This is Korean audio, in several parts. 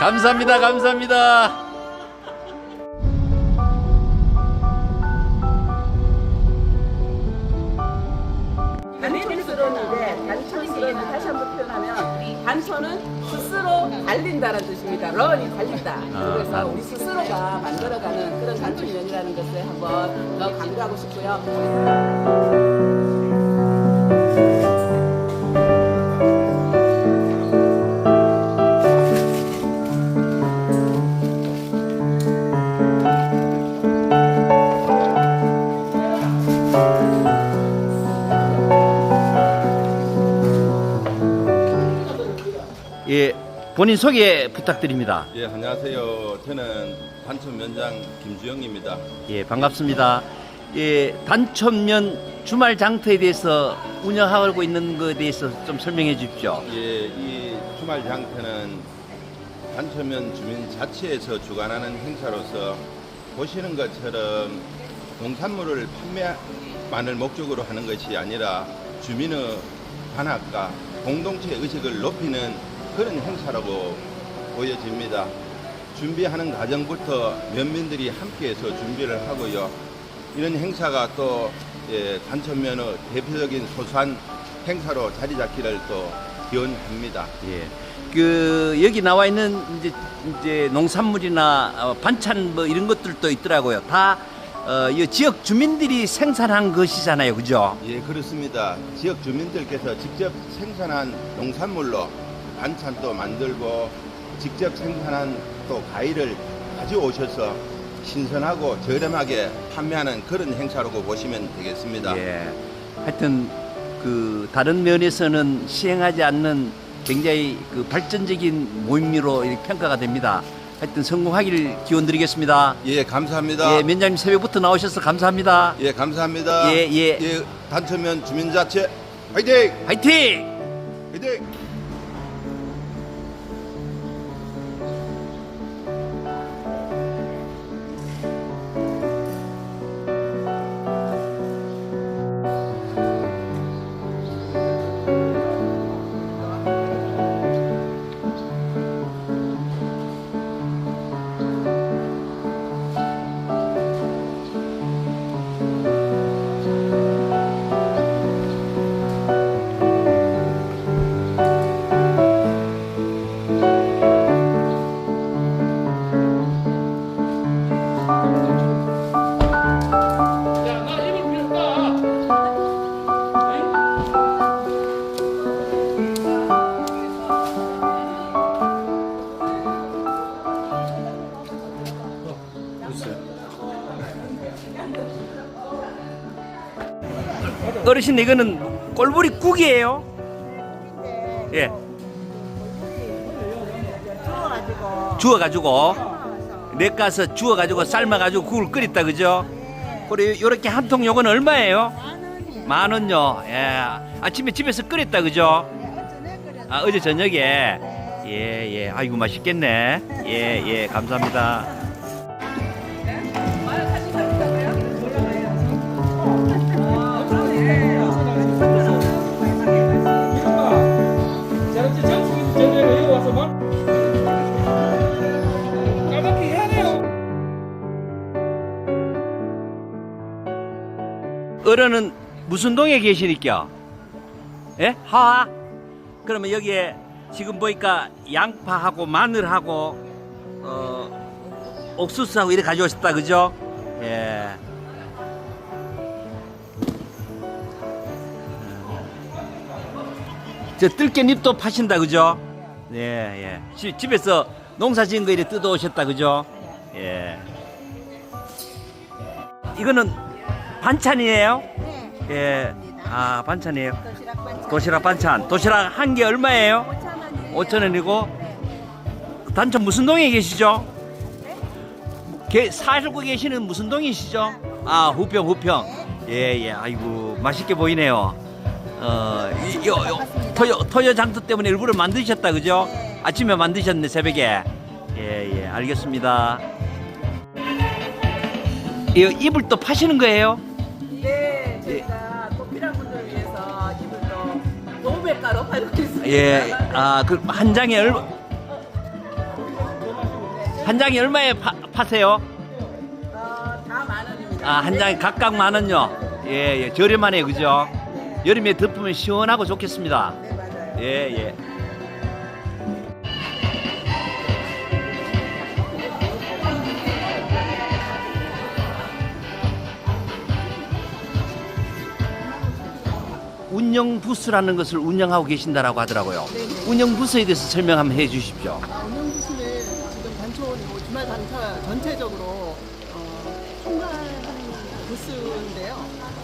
감사합니다. 감사합니다. 단촌스러운데 단촌스러운 다시 한번 표현하면 단촌은 스스로 달린다라는 뜻입니다. 런이 달린다. 아, 그래서 단- 우리 스스로가 만들어가는 그런 단촌면이라는 것을 한번 더 강조하고 싶고요. 예, 본인 소개 부탁드립니다. 예, 안녕하세요. 저는 단촌 면장 김주영입니다. 예, 반갑습니다. 예, 단천면 주말 장터에 대해서 운영하고 있는 것에 대해서 좀 설명해 주십시오. 예, 이 주말 장터는 단촌면 주민 자치에서 주관하는 행사로서 보시는 것처럼 농산물을 판매만을 목적으로 하는 것이 아니라 주민의 반학과 공동체 의식을 높이는 그런 행사라고 보여집니다. 준비하는 과정부터 면민들이 함께해서 준비를 하고요. 이런 행사가 또 예, 단천면의 대표적인 소소한 행사로 자리 잡기를 또 기원합니다. 예. 그 여기 나와 있는 이제 이제 농산물이나 어, 반찬 뭐 이런 것들도 있더라고요. 다 어, 이 지역 주민들이 생산한 것이잖아요. 그죠? 예, 그렇습니다. 지역 주민들께서 직접 생산한 농산물로 반찬도 만들고 직접 생산한 또 과일을 가져오셔서 신선하고 저렴하게 판매하는 그런 행사라고 보시면 되겠습니다. 예. 하여튼 그 다른 면에서는 시행하지 않는 굉장히 그 발전적인 모임으로 평가가 됩니다. 하여튼 성공하기를 기원드리겠습니다. 예, 감사합니다. 예, 면장님 새벽부터 나오셔서 감사합니다. 예, 감사합니다. 예, 예. 단천면 주민자치 화이팅! 화이팅! 화이팅! 어르신 이거는 꼴보리 국이에요. 예. 주워가지고 렉가서 주워가지고 삶아가지고 국을 끓였다 그죠? 그리고 요렇게 한 통 요건 얼마예요? 만 원요. 예. 아침에 집에서 끓였다 그죠? 아 어제 저녁에 예 예 아이고 맛있겠네. 예 예 감사합니다. 어른은 무슨 동에 계시니까? 예? 하하? 그러면 여기에 지금 보니까 양파하고 마늘하고 어 옥수수하고 이렇게 가져오셨다 그죠? 예. 저 뜰깻잎도 파신다 그죠? 예, 예. 지- 집에서 농사 지은 거 이렇게 뜯어 오셨다 그죠? 예. 이거는 반찬이에요? 네. 예. 아, 반찬이에요. 도시락 반찬 도시락 반찬. 도시락 한 개 얼마예요? 5천 원이에요. 5천 원이고. 단천 무슨 동에 계시죠? 게, 살고 계시는 무슨 동이시죠? 아, 후평, 후평. 예, 예. 아이고, 맛있게 보이네요. 어, 이, 요, 요, 토요, 토요 장터 때문에 일부러 만드셨다, 그죠? 아침에 만드셨네, 새벽에. 예, 예. 알겠습니다. 이 이불 또 파시는 거예요? 네, 저희가 또 필요한 분들을 위해서 이불 또 노벨가로 팔고 있습니다. 예. 아, 그 한 장에 얼마? 한 장에 얼마에 파, 파세요? 어, 다만 원입니다. 아, 한 장에 각각 만 원요. 예, 예. 저렴하네요. 그죠? 여름에 덮으면 시원하고 좋겠습니다. 네, 맞아요. 예, 예. 운영 부스라는 것을 운영하고 계신다라고 하더라고요. 운영 부스에 대해서 설명 한번 해 주십시오. 아, 운영부시는 지금 단촌 뭐 주말 단차 전체적으로 어, 총괄하는 부스인데요.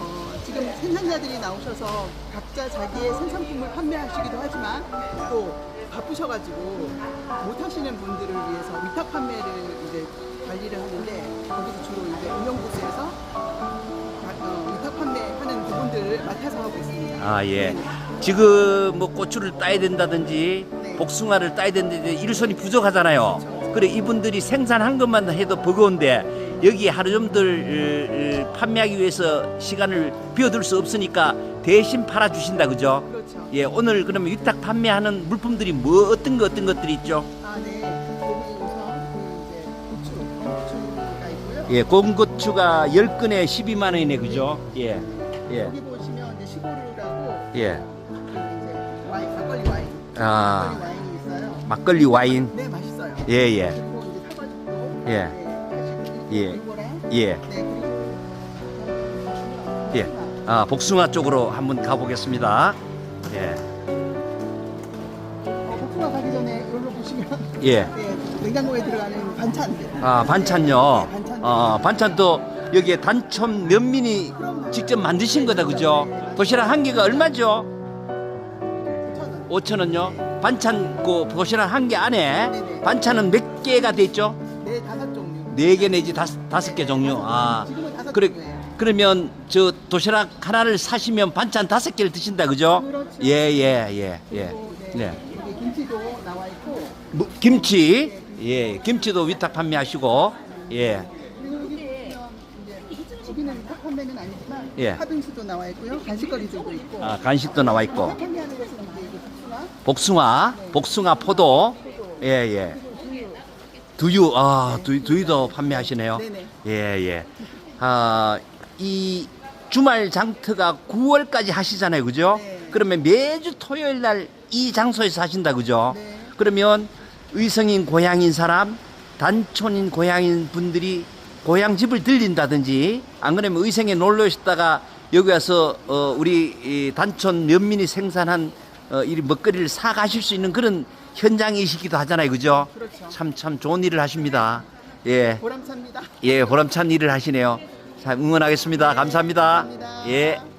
어, 지금 생산자들이 나오셔서 각자 자기의 생산품을 판매하시기도 하지만 또 바쁘셔가지고 못하시는 분들을 위해서 위탁 판매를 이제 관리를 하는데 거기서 주로 이제 운영 부스에서 어, 위탁 부분들을 맡아서 하고 있습니다. 아, 예. 지금 뭐 고추를 따야 된다든지 네. 복숭아를 따야 된다든지 일손이 부족하잖아요. 그래 이분들이 생산한 것만 해도 버거운데 여기 하루 종들 어, 어, 판매하기 위해서 시간을 비워둘 수 없으니까 대신 팔아 주신다 그죠? 그렇죠. 예, 오늘 그러면 위탁 판매하는 물품들이 뭐 어떤 거 어떤 것들이 있죠? 아, 네. 여기 우선 그 이제 고추, 고추가 있고요. 예, 곰고추가 10근에 12만 원이네 그죠? 예. 예. 여기 보시면 이제 시골이라고 예. 그 이제 와인, 막걸리 와인, 아, 막걸리 와인이 있어요. 막걸리 와인. 네, 맛있어요. 예, 예. 그리고 이제 사과즙도 예. 네, 예. 이거랑 예. 네, 그리고 예. 아, 복숭아 쪽으로 한번 가보겠습니다. 예. 어, 복숭아 가기 전에 이걸로 보시면 예. 네, 냉장고에 들어가는 반찬들. 아, 반찬요. 네, 반찬. 어, 반찬도 여기에 단촌 면민이 직접 만드신 거다, 그죠? 도시락 한 개가 얼마죠? 9,000원. 5천 원요. 반찬 그 도시락 한 개 안에. 반찬은 몇 개가 됐죠? 네, 다섯 종류. 네 개 내지 다섯, 다섯 개 종류. 아, 지금은 다섯 그래, 종류예요. 그러면 저 도시락 하나를 사시면 반찬 다섯 개를 드신다, 그죠? 그렇죠. 예, 예, 예, 예. 그리고 네. 여기 김치도 나와 있고 뭐, 김치, 예, 김치도 위탁 판매하시고, 예, 그리고 여기 이제 여기는 탑 판매는 아니지만 예. 팥빙수도 나와 있고요. 간식거리들도 있고. 아, 간식도 나와 있고, 탑 판매하는 것은 이제 이게 복숭아, 복숭아, 복숭아 포도, 예, 예, 두유. 두유, 아, 두유, 두유도 판매하시네요. 네네. 예, 예. 아, 이 주말 장터가 9월까지 하시잖아요, 그죠? 네. 그러면 매주 토요일 날 이 장소에서 하신다, 그죠? 네. 그러면 의성인 고향인 사람, 단촌인 고향인 분들이 고향 집을 들린다든지 안 그러면 의성에 놀러 오셨다가 여기 와서 어, 우리 이 단촌 면민이 생산한 어, 이 먹거리를 사 가실 수 있는 그런 현장이시기도 하잖아요, 그죠? 그렇죠. 참참 좋은 일을 하십니다. 예, 보람찹니다. 예, 보람찬 일을 하시네요. 자, 응원하겠습니다. 감사합니다. 감사합니다. 예.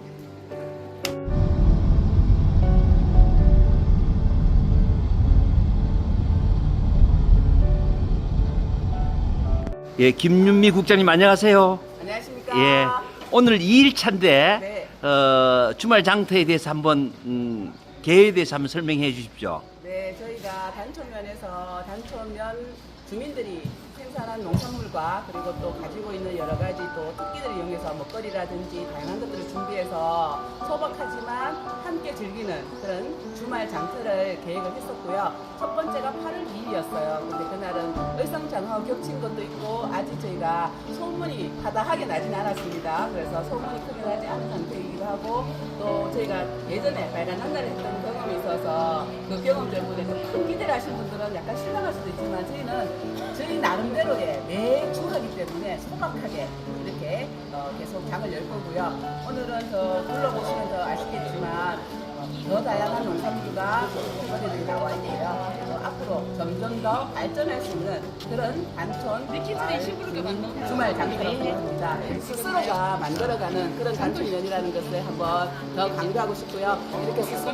예, 김윤미 국장님 안녕하세요. 안녕하십니까? 예, 오늘 2일차인데 네. 어, 주말 장터에 대해서 한번 음, 개에 대해서 한번 설명해 주십시오. 네, 저희가 단촌면에서 단촌면 주민들이 생산한 농산물과 그리고 또 가지고 있는 여러 가지 또 특기들을 이용해서 먹거리라든지 다양한 것들을 준비해서 소박하지만 함께 즐기는 그런 주말 장터를 계획을 했었고요. 첫 번째가 8월 2일이었어요. 근데 그날은 의성장하고 겹친 것도 있고 아직 저희가 소문이 하다하게 나진 않았습니다. 그래서 소문이 크게 나지 않은 상태이기도 하고 또 저희가 예전에 빨간 한달 했던 있어서 그 경험 때문에 좀큰 기대를 하신 분들은 약간 실망할 수도 있지만 저희는 저희 나름대로의 매주 하기 때문에 소박하게 이렇게 어, 계속 장을 열 거고요. 오늘은 더 둘러보시면 더 아시겠지만 어, 더 다양한 농산물과 먹거리들이 나와 있고요. 앞으로 점점 더 발전할 수 있는 그런 단촌 주말, 주말 장터라고 생각합니다. 스스로가 만들어가는 그런 단촌 면이라는 것을 한번 더 강조하고 싶고요. 이렇게 스스로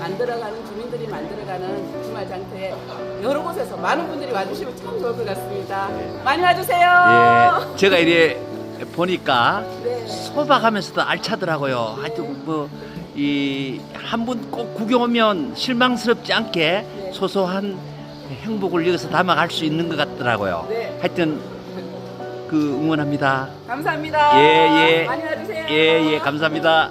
만들어가는 주민들이 만들어가는 주말 장터에 여러 곳에서 많은 분들이 와주시면 참 좋을 것 같습니다. 많이 와주세요. 예, 제가 이래 보니까 네. 소박하면서도 알차더라고요. 하여튼 뭐 이 한 번 꼭 구경 오면 실망스럽지 않게 네. 소소한 행복을 여기서 담아갈 수 있는 것 같더라고요. 네. 하여튼 그 응원합니다. 감사합니다. 예, 예. 많이 와주세요. 예, 예. 감사합니다.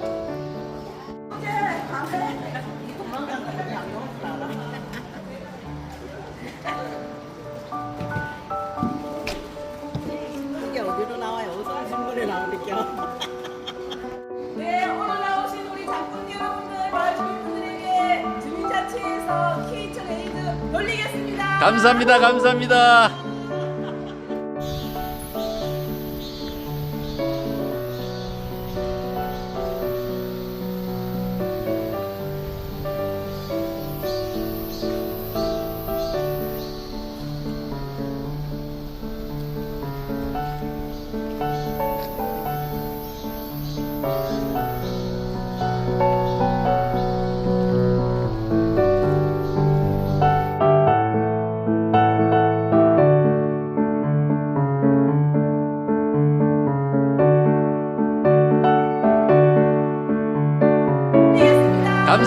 이게 어디로 나와요? 어디서 신문에 나오니까. 올리겠습니다. 감사합니다. 감사합니다.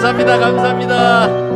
감사합니다. 감사합니다.